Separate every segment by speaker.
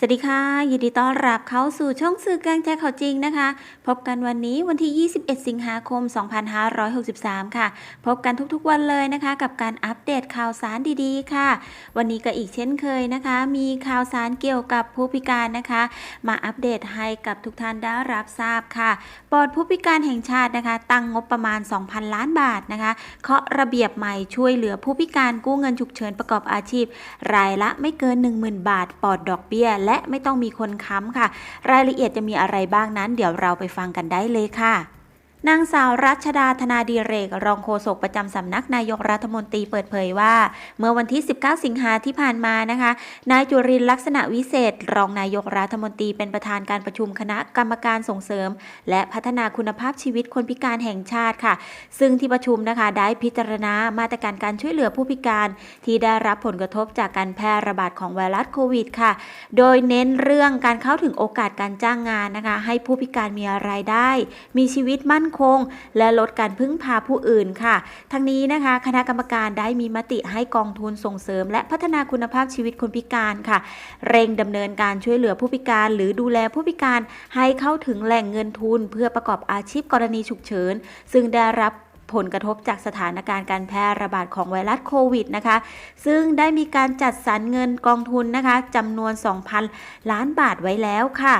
Speaker 1: สวัสดีค่ะ ยินดีต้อนรับเข้าสู่ช่องสื่อกลางใจเขาวจริงนะคะ พบกันวันนี้วันที่ 21 สิงหาคม 2563 ค่ะ พบกันทุกๆวันเลยนะคะ กับการอัปเดตข่าวสารดีๆ ค่ะ วันนี้ก็อีกเช่นเคยนะคะ มีข่าวสารเกี่ยวกับผู้พิการนะคะ มาอัปเดตให้กับทุกท่านได้รับทราบค่ะบอร์ดผู้พิการแห่งชาตินะคะ ตั้งงบประมาณ 2,000 ล้านบาทนะคะเคาะระเบียบใหม่ช่วยเหลือผู้พิการกู้เงินฉุกเฉินประกอบอาชีพ รายละไม่เกิน 10,000 บาทปลอดดอกเบี้ยและไม่ต้องมีคนค้ำค่ะ รายละเอียดจะมีอะไรบ้างนั้น เดี๋ยวเราไปฟังกันได้เลยค่ะ นางสาวรัชดาธนาดีเรก รองโฆษกประจำสำนักนายกรัฐมนตรีเปิดเผยว่า เมื่อวันที่ 19 สิงหาที่ผ่านมานะคะ นายจุรินลักษณะวิเศษ รองนายกรัฐมนตรีเป็นประธานการประชุมคณะกรรมการส่งเสริม และพัฒนาคุณภาพชีวิตคนพิการแห่งชาติค่ะ ซึ่งที่ประชุมนะคะได้พิจารณามาตรการการช่วยเหลือผู้พิการ ที่ได้รับผลกระทบจากการแพร่ระบาดของไวรัสโควิดค่ะ โดยเน้นเรื่องการเข้าถึงโอกาสการจ้างงานนะคะ ให้ผู้พิการมีรายได้ มีชีวิตมั่นคง และลดการพึ่งพาผู้อื่นค่ะ ทั้งนี้นะคะ คณะกรรมการได้มีมติให้กองทุนส่งเสริม และพัฒนาคุณภาพชีวิตคนพิการค่ะ เร่งดำเนินการช่วยเหลือผู้พิการ หรือดูแลผู้พิการให้เข้าถึงแหล่งเงินทุน เพื่อประกอบอาชีพกรณีฉุกเฉิน ซึ่งได้รับผลกระทบจากสถานการณ์การแพร่ระบาดของไวรัสโควิดนะคะ ซึ่งได้มีการจัดสรรเงินกองทุนนะคะจำนวน 2,000 ล้านบาทไว้แล้วค่ะ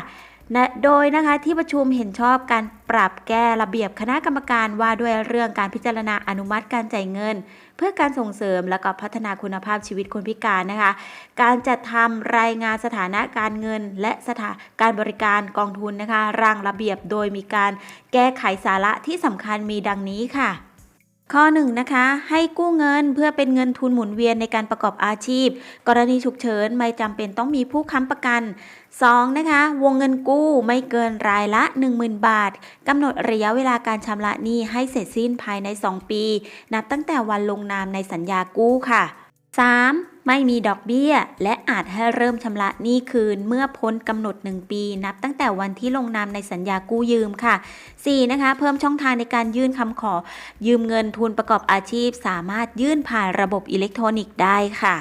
Speaker 1: นะโดยนะคะที่ประชุมเห็นชอบการปรับแก้ระเบียบคณะกรรมการว่าด้วยเรื่องการพิจารณาอนุมัติการจ่ายเงิน เพื่อการส่งเสริมและก็พัฒนาคุณภาพชีวิตคนพิการนะคะ การจัดทำรายงานสถานะการเงิน และสถาการบริการกองทุนนะคะร่างระเบียบโดยมีการแก้ไขสาระที่สำคัญมีดังนี้ค่ะ ข้อ1นะคะให้กู้เงินเพื่อเป็นเงินทุนหมุนเวียนในการประกอบอาชีพ กรณีฉุกเฉินไม่จำเป็นต้องมีผู้ค้ำประกัน 2. นะคะวงเงินกู้ไม่เกินรายละ 10,000 บาทกำหนดระยะเวลาการชำระหนี้ให้เสร็จสิ้นภายใน 2 ปี นับตั้งแต่วันลงนามในสัญญากู้ค่ะ 3. ไม่มีดอกเบี้ย และอาจให้เริ่มชำระหนี้คืนเมื่อพ้นกำหนด 1 ปี นับตั้งแต่วันที่ลงนามในสัญญากู้ยืมค่ะ 4. นะคะ เพิ่มช่องทางในการยื่นคำขอ ยืมเงินทุนประกอบอาชีพ สามารถยื่นผ่านระบบอิเล็กทรอนิกส์ได้ค่ะ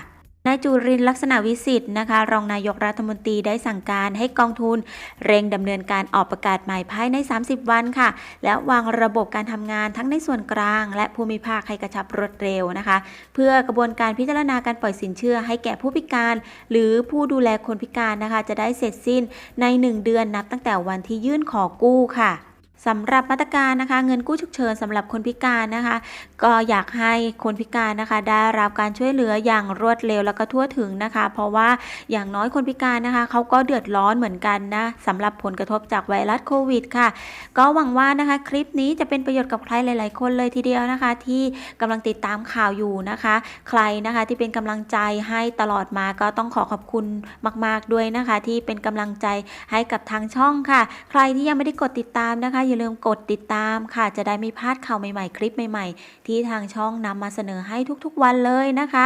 Speaker 1: นายจุรินลักษณะวิสิทธิ์นะคะ รองนายกรัฐมนตรีได้สั่งการให้กองทุน เร่งดำเนินการออกประกาศใหม่ภายใน 30 วันค่ะ และวางระบบการทำงานทั้งในส่วนกลาง และภูมิภาคให้กระชับรวดเร็วนะคะ เพื่อกระบวนการพิจารณาการปล่อยสินเชื่อให้แก่ผู้พิการ หรือผู้ดูแลคนพิการนะคะ จะได้เสร็จสิ้นใน 1 เดือนนับตั้งแต่วันที่ยื่นขอกู้ค่ะ สำหรับมาตรการนะคะเงินกู้ฉุกเฉินสำหรับคนพิการนะคะ ก็อยากให้คนพิการนะคะได้รับการช่วยเหลืออย่างรวดเร็วแล้วก็ทั่วถึงนะคะ เพราะว่าอย่างน้อยคนพิการนะคะเขาก็เดือดร้อนเหมือนกันนะสำหรับผลกระทบจากไวรัสโควิดค่ะ ก็หวังว่านะคะคลิปนี้จะเป็นประโยชน์กับใครหลาย ๆ คนเลยทีเดียวนะคะ ที่กำลังติดตามข่าวอยู่นะคะ ใครนะคะที่เป็นกำลังใจให้ตลอดมาก็ต้องขอขอบคุณมาก ๆ ด้วยนะคะ ที่เป็นกำลังใจให้กับทางช่องค่ะ ใครที่ยังไม่ได้กดติดตามนะคะอย่าลืมกดติดตามค่ะ จะได้ไม่พลาดข่าวใหม่ๆ คลิปใหม่ ๆ ที่ทางช่องนำมาเสนอให้ทุกๆวันเลยนะคะ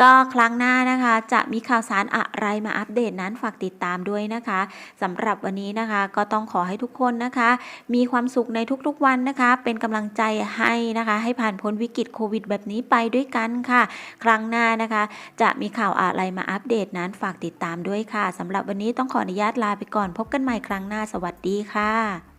Speaker 1: ก็ครั้งหน้านะคะ จะมีข่าวสารอะไรมาอัปเดตนั้นฝากติดตามด้วยนะคะสำหรับวันนี้นะคะ ก็ต้องขอให้ทุกคนนะคะ มีความสุขในทุกๆวันนะคะ เป็นกำลังใจให้นะคะ ให้ผ่านพ้นวิกฤตโควิด แบบนี้ไปด้วยกันค่ะ ครั้งหน้านะคะ จะมีข่าวอะไรมาอัปเดตนั้นฝากติดตามด้วยค่ะสำหรับวันนี้ต้องขออนุญาตลาไปก่อนพบกันใหม่ครั้งหน้าสวัสดีค่ะ